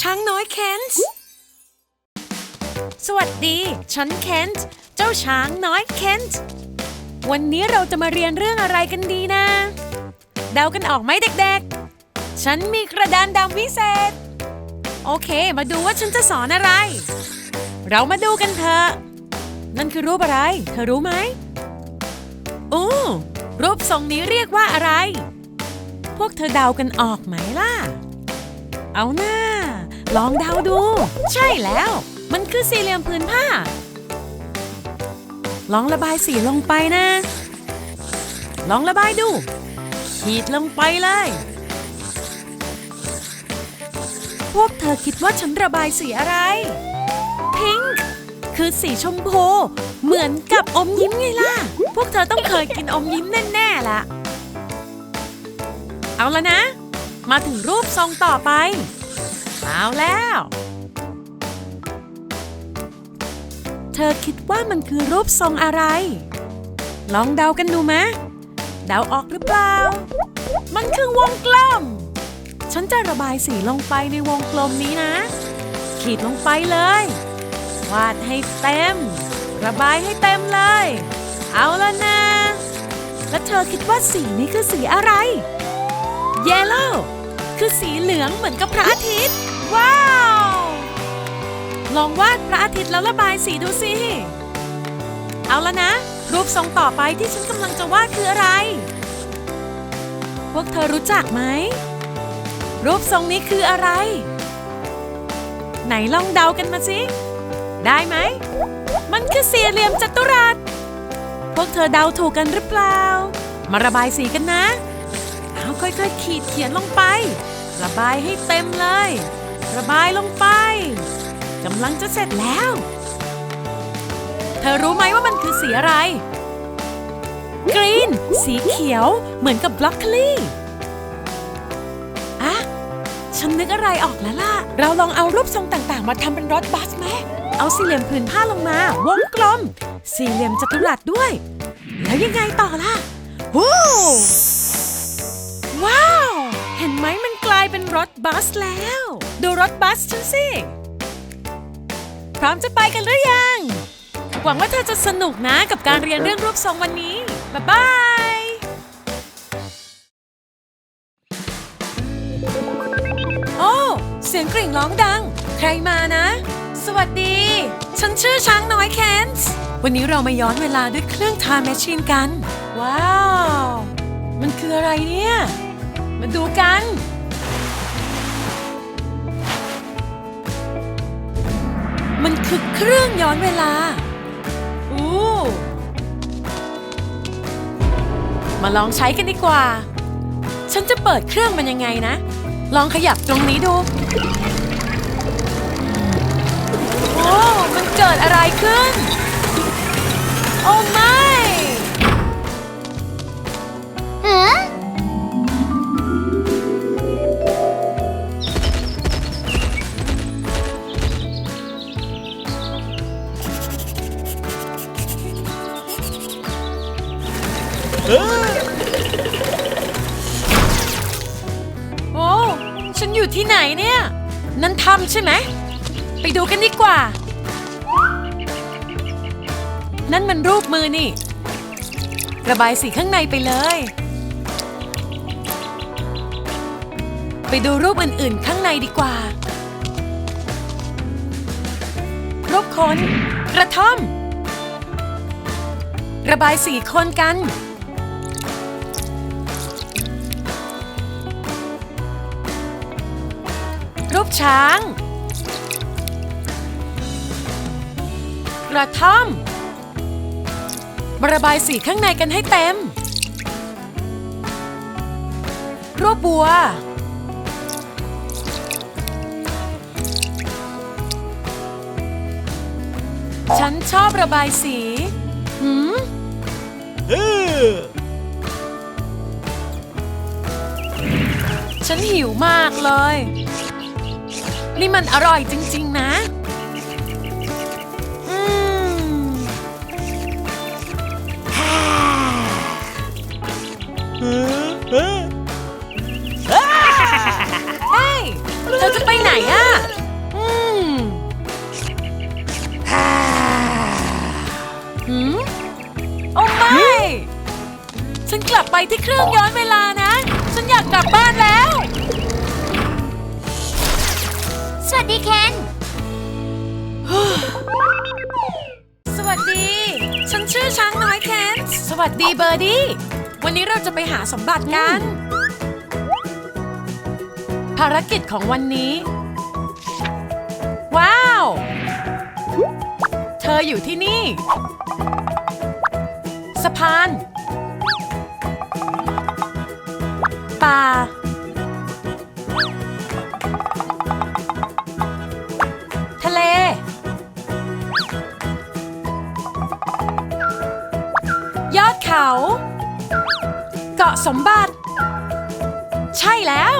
ช้างน้อยเคนส์สวัสดี ฉันเคนส์เจ้าช้างน้อยเคนส์วันนี้เราจะมาเรียนเรื่องอะไรกันดีนะ เดากันออกไหมเด็กๆ ฉันมีกระดานดำวิเศษ โอเค มาดูว่าฉันจะสอนอะไร เรามาดูกันเถอะนั่นคือรูปอะไร เธอรู้ไหมอู้รูปทรงนี้เรียกว่าอะไร พวกเธอเดากันออกไหมล่ะ เอาหน้า ลองเดาดู ใช่แล้ว มันคือสี่เหลี่ยมผืนผ้า ลองระบายสีลงไปนะ ลองระบายดู ขีดลงไปเลย พวกเธอคิดว่าฉันระบายสีอะไร พิงค์คือสีชมพู เหมือนกับอมยิ้มไงล่ะ พวกเธอต้องเคยกินอมยิ้มแน่ๆล่ะ เอาแล้วนะ มาถึงรูปทรงต่อไป เอาแล้ว เธอคิดว่ามันคือรูปทรงอะไร ลองเดากันดูไหมเดาออกหรือเปล่า มันคือวงกลม ฉันจะระบายสีลงไปในวงกลมนี้นะ ขีดลงไปเลย วาดให้เต็ม ระบายให้เต็มเลย เอาแล้วนะ แล้วเธอคิดว่าสีนี้คือสีอะไร เยลโล่คือสีเหลืองเหมือนกับพระอาทิตย์ ว้าว ลองวาดพระอาทิตย์แล้วระบายสีดูสิ เอาแล้วนะ รูปทรงต่อไปที่ฉันกำลังจะวาดคืออะไร พวกเธอรู้จักไหม รูปทรงนี้คืออะไร ไหนลองเดากันมาสิ ได้ไหม มันคือสี่เหลี่ยมจัตุรัส พวกเธอเดาถูกกันหรือเปล่า มาระบายสีกันนะ ค่อยๆ ขีดเขียนลงไป ระบายให้เต็มเลย ระบายลงไปกำลังจะเสร็จแล้ว เธอรู้ไหมว่ามันคือสีอะไรกรีน สีเขียวเหมือนกับบล็อกโคลี่อะฉันนึกอะไรออกแล้วล่ะ เราลองเอารูปทรงต่างๆ มาทำเป็นรถบัสไหม เอาสี่เหลี่ยมผืนผ้าลงมา วงกลม สี่เหลี่ยมจัตุรัสด้วย แล้วยังไงต่อล่ะ โอ้ ว้าว เห็นไหมมันกลายเป็นรถบัสแล้ว ดูรถบัสฉันสิ พร้อมจะไปกันหรือยัง หวังว่าเธอจะสนุกนะกับการเรียนเรื่องรูปทรงวันนี้ บ๊ายบายโอ้ เสียงกริ่งร้องดัง ใครมานะ สวัสดี ฉันชื่อช้างน้อยแคนส์วันนี้เรามาย้อนเวลาด้วยเครื่องทาแมชชีนกัน ว้าว มันคืออะไรเนี่ย มาดูกัน มันคือเครื่องย้อนเวลา อู้ มาลองใช้กันดีกว่า ฉันจะเปิดเครื่องมันยังไงนะ ลองขยับตรงนี้ดู โอ้ มันเกิดอะไรขึ้น โอ้ไม่โอ้ ฉันอยู่ที่ไหนเนี่ย นั่นถ้ำใช่ไหม ไปดูกันดีกว่า นั่นมันรูปมือนี่ ระบายสีข้างในไปเลย ไปดูรูปอื่นๆ ข้างในดีกว่า รูปคน กระท่อม ระบายสีคนกัน รูปช้าง กระท่อมมาระบายสีข้างในกันให้เต็มรูปบัว ฉันชอบระบายสีหืมฉันหิวมากเลย นี่มันอร่อยจริง ๆ นะเฮ้ยเราจะไปไหนอะอืมหืมโอ้ไม่ ฉันกลับไปที่เครื่องย้อนเวลานะ ฉันอยากกลับบ้านแล้ว วัสดีเคน สวัสดี ฉันชื่อช้างน้อยแคน สวัสดีเบอร์ดี้ วันนี้เราจะไปหาสมบัติกัน ภารกิจของวันนี้ ว้าว เธออยู่ที่นี่ สะพาน ป่า เขา เกาะสมบัติ ใช่แล้ว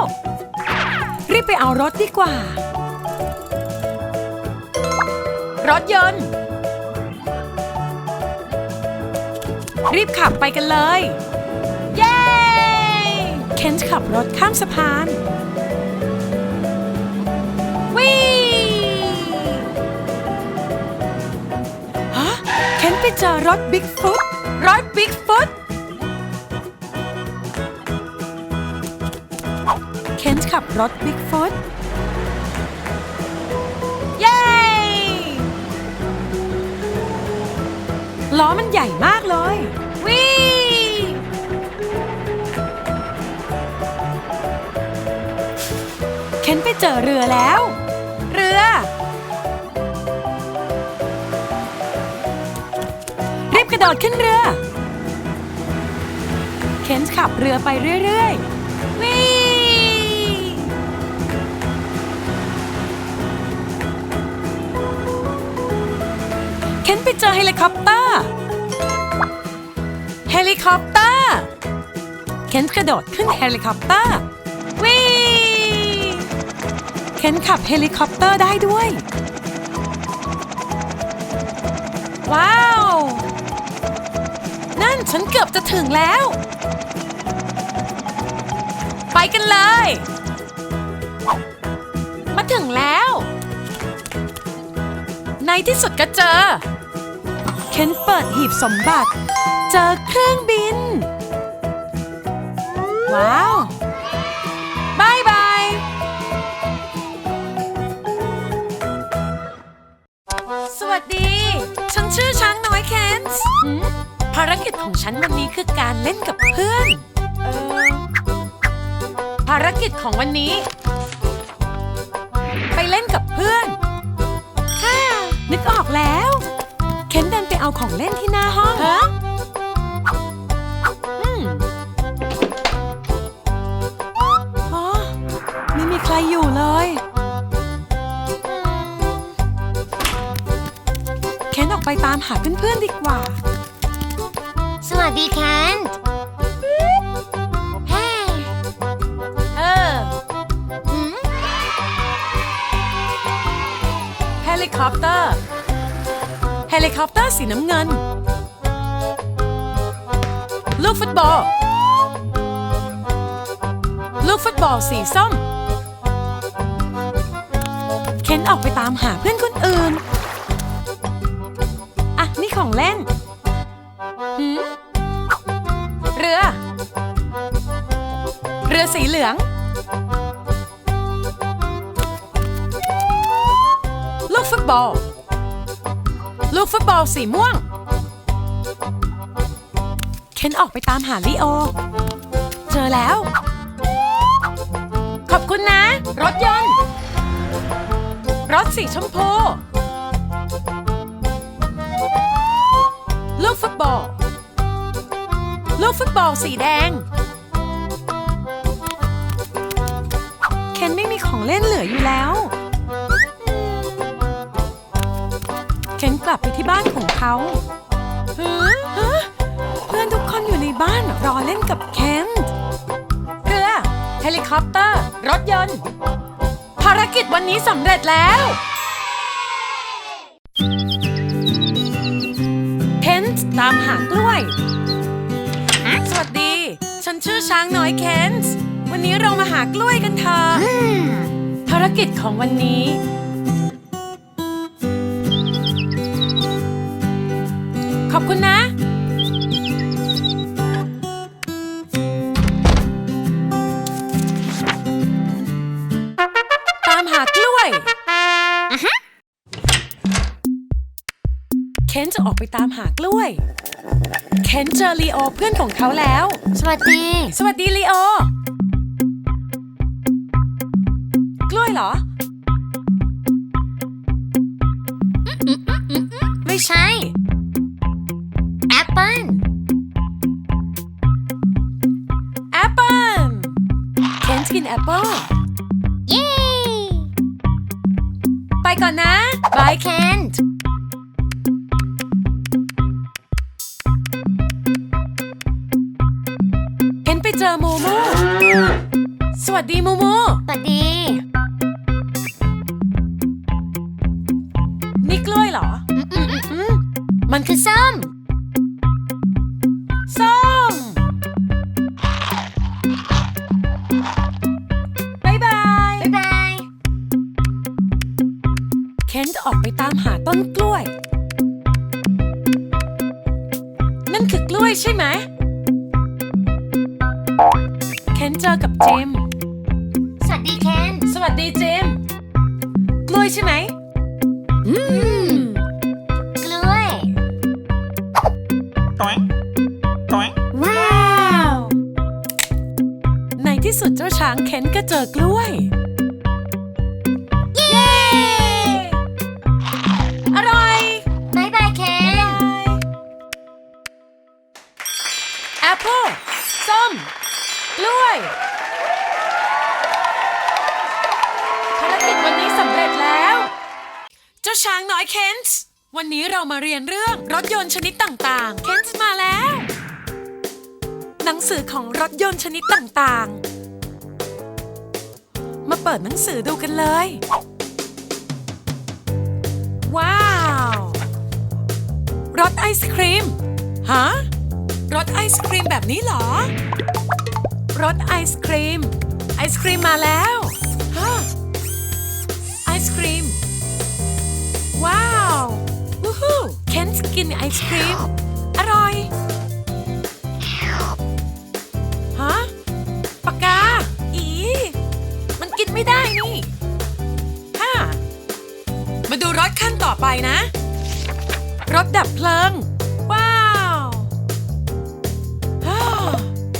รีบไปเอารถดีกว่า รถยนต์ รีบขับไปกันเลย เย้ เคนขับรถข้ามสะพานวิฮะเคนไปเจอรถบิ๊กฟุต รถบิ๊กฟุตเย้ ล้อมันใหญ่มากเลย วิเคนไปเจอเรือแล้ว เรือ รีบกระโดดขึ้นเรือเคนขับเรือไปเรื่อย ๆ วิเเจอเฮลิคอปเตอร์ เฮลิคอปเตอร์ เคนกระโดดขึ้นเฮลิคอปเตอร์วิเคนขับเฮลิคอปเตอร์ได้ด้วย ว้าว นั่นฉันเกือบจะถึงแล้ว ไปกันเลย มาถึงแล้ว ในที่สุดก็เจอ เคนเปิดหีบสมบัติ เจอเครื่องบิน ว้าวบายบาย สวัสดี ฉันชื่อช้างน้อยเคนส์หืมภารกิจของฉันวันนี้คือการเล่นกับเพื่อนเออภารกิจของวันนี้ ไปเล่นกับเพื่อน ฮ่า นึกออกแล้ว เคนเดินไปเอาของเล่นที่หน้าห้องฮะอืมอ๋อไม่มีใครอยู่เลยเคนออกไปตามหาเพื่อนๆดีกว่า สวัสดีเคนเฮ้เออหืมเฮลิคอปเตอร์ เฮลิคอปเตอร์สีน้ำเงิน ลูกฟุตบอล ลูกฟุตบอลสีส้ม เคนออกไปตามหาเพื่อนคนอื่น อะ นี่ของเล่นหืมเรือ เรือสีเหลือง ลูกฟุตบอล ลูกฟุตบอลสีม่วง เคนออกไปตามหาลิโอ เจอแล้ว ขอบคุณนะ รถยนต์ รถสีชมพู ลูกฟุตบอล ลูกฟุตบอลสีแดง เคนไม่มีของเล่นเหลืออยู่แล้ว ลับไปที่บ้านของเขาเฮ้ยฮะเพื่อนทุกคนอยู่ในบ้านรอเล่นกับเคนเรือ เฮลิคอปเตอร์ รถยนต์ ภารกิจวันนี้สำเร็จแล้วเคนตามหากล้วย สวัสดี ฉันชื่อช้างน้อยเคนส์วันนี้เรามาหากล้วยกันเถอะอืมภารกิจของวันนี้ ขอบคุณนะ ตามหากล้วยเคนจะออกไปตามหากล้วย เคนเจอลีโอเพื่อนของเขาแล้ว สวัสดี สวัสดีลีโอกล้วยเหรอ นกินแอปเปิลเย้ ไปก่อนนะบายเคนต์เคนไปเจอมูมูสวัสดีมูมูสวัสดี นี่กล้วยเหรออืมอืมอืมอืมมันคือส้ม ออกไปตามหาต้นกล้วย นั่นคือกล้วยใช่ไหมเคนเจอกับเจมส์สวัสดีเคน สวัสดีเจมส์กล้วยใช่ไหม วันนี้เรามาเรียนเรื่องรถยนต์ชนิดต่างๆ เคนส์มาแล้ว หนังสือของรถยนต์ชนิดต่างๆ มาเปิดหนังสือดูกันเลย ว้าว รถไอศครีม ฮะ รถไอศครีมแบบนี้เหรอ รถไอศครีม ไอศครีมมาแล้ว กินไอศครีม อร่อย ฮะปากกา อี มันกินไม่ได้นี่ฮ่ามาดูรถขั้นต่อไปนะ รถดับเพลิง ว้าว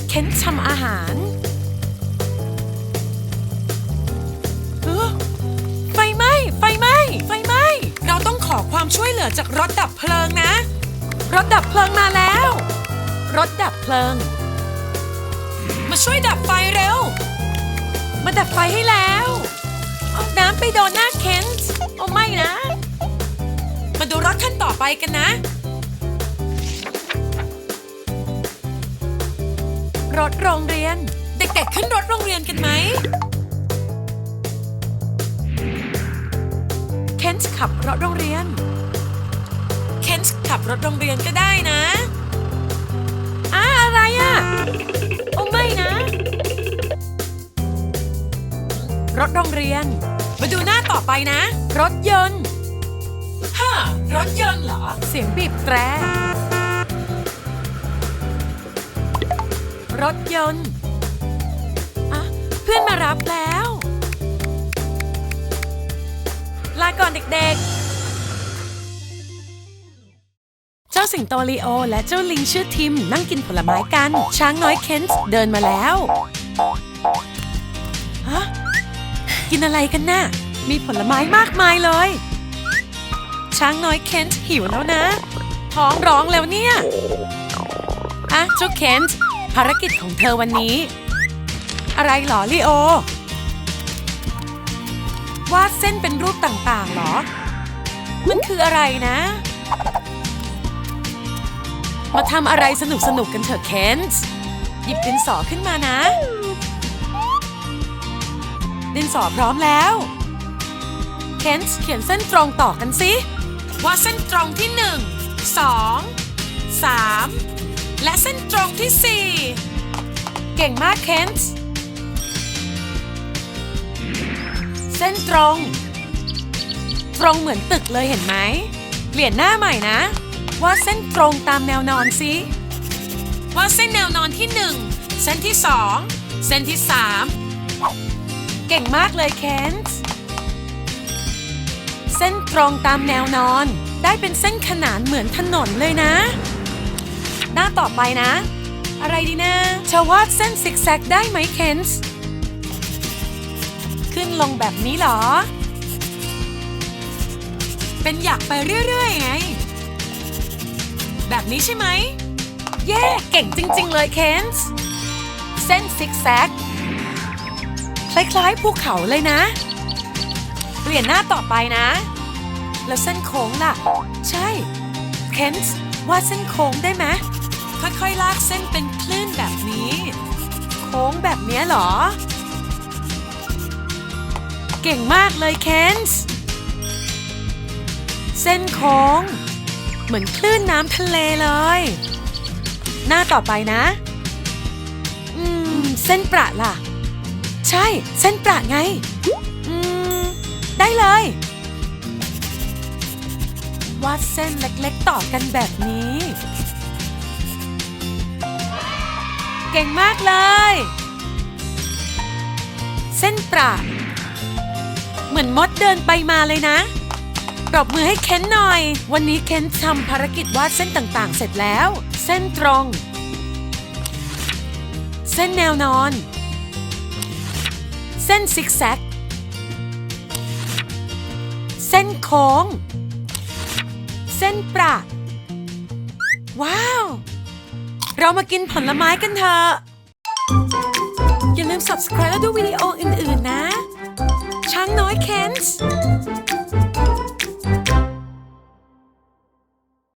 เค้นทำอาหาร ความช่วยเหลือจากรถดับเพลิงนะ รถดับเพลิงมาแล้ว รถดับเพลิง มาช่วยดับไฟเร็ว มาดับไฟให้แล้วเอาน้ำไปโดนหน้าเคนส์โอ้ไม่นะ มาดูรถคันต่อไปกันนะ รถโรงเรียน เด็กๆขึ้นรถโรงเรียนกันไหมเคนส์ขับรถโรงเรียน คนส์ขับรถโรงเรียนก็ได้นะอ่าอะไรอะ่ะโอ้ไม่นะ รถโรงเรียน มาดูหน้าต่อไปนะ รถยนต์ฮ่ารถยนต์เหรอ เสียงบีบแตรรถยนต์อะเพื่อนมารับแล้ว ลาก่อนเด็กๆ จ้าสิงโตลีโอ และเจ้าลิงชื่อทิมนั่งกินผลไม้กัน ช้างน้อยเคนส์เดินมาแล้วฮะกินอะไรกันน่ะ มีผลไม้มากมายเลย ช้างน้อยเคนส์หิวแล้วนะ ท้องร้องแล้วเนี่ยอะเจ้าเคนส์ภารกิจของเธอวันนี้ อะไรหรอลีโอวาดเส้นเป็นรูปต่างๆหรอ มันคืออะไรนะ มาทำอะไรสนุกๆกันเถอะเคนส์หยิบดินสอขึ้นมานะ ดินสอพร้อมแล้วเคนส์เขียนเส้นตรงต่อกันสิว่าเส้นตรงที่ 1 2 3 และเส้นตรงที่ 4 เก่งมากเคนส์เส้นตรง ตรงเหมือนตึกเลยเห็นไหมเปลี่ยนหน้าใหม่นะ ว่าเส้นตรงตามแนวนอนสิว่าเส้นแนวนอนที่ 1 เส้นที่ 2 เส้นที่ 3 เก่งมากเลยเคนส์เส้นตรงตามแนวนอนได้เป็นเส้นขนานเหมือนถนนเลยนะ หน้าต่อไปนะ อะไรดีนะเธอวาดเส้นซิกแซกได้ไหมเคนส์ขึ้นลงแบบนี้หรอ เป็นอยากไปเรื่อยๆไง แบบนี้ใช่ไหม เย้เก่งจริง ๆ เลยเคนส์เส้นซิกแซก คล้ายๆภูเขาเลยนะ เปลี่ยนหน้าต่อไปนะ แล้วเส้นโค้งล่ะ ใช่เคนส์วาดเส้นโค้งได้ไหมค่อยๆลากเส้นเป็นคลื่นแบบนี้ โค้งแบบนี้เหรอ เก่งมากเลยเคนส์เส้นโค้ง เหมือนคลื่นน้ำทะเลเลย หน้าต่อไปนะ อืม เส้นประล่ะ ใช่ เส้นประไง อืม ได้เลยวาดเส้นเล็กๆต่อกันแบบนี้ เก่งมากเลย เส้นประเหมือนมดเดินไปมาเลยนะ ปรบมือให้เคนหน่อย วันนี้เคนทำภารกิจวาดเส้นต่างๆ เสร็จแล้ว เส้นตรง เส้นแนวนอน เส้นซิกแซก เส้นโค้ง เส้นประว้าว เรามากินผลไม้กันเถอะ อย่าลืม subscribe แล้วดูวิดีโออื่น ๆ นะ ช้างน้อยเคนส์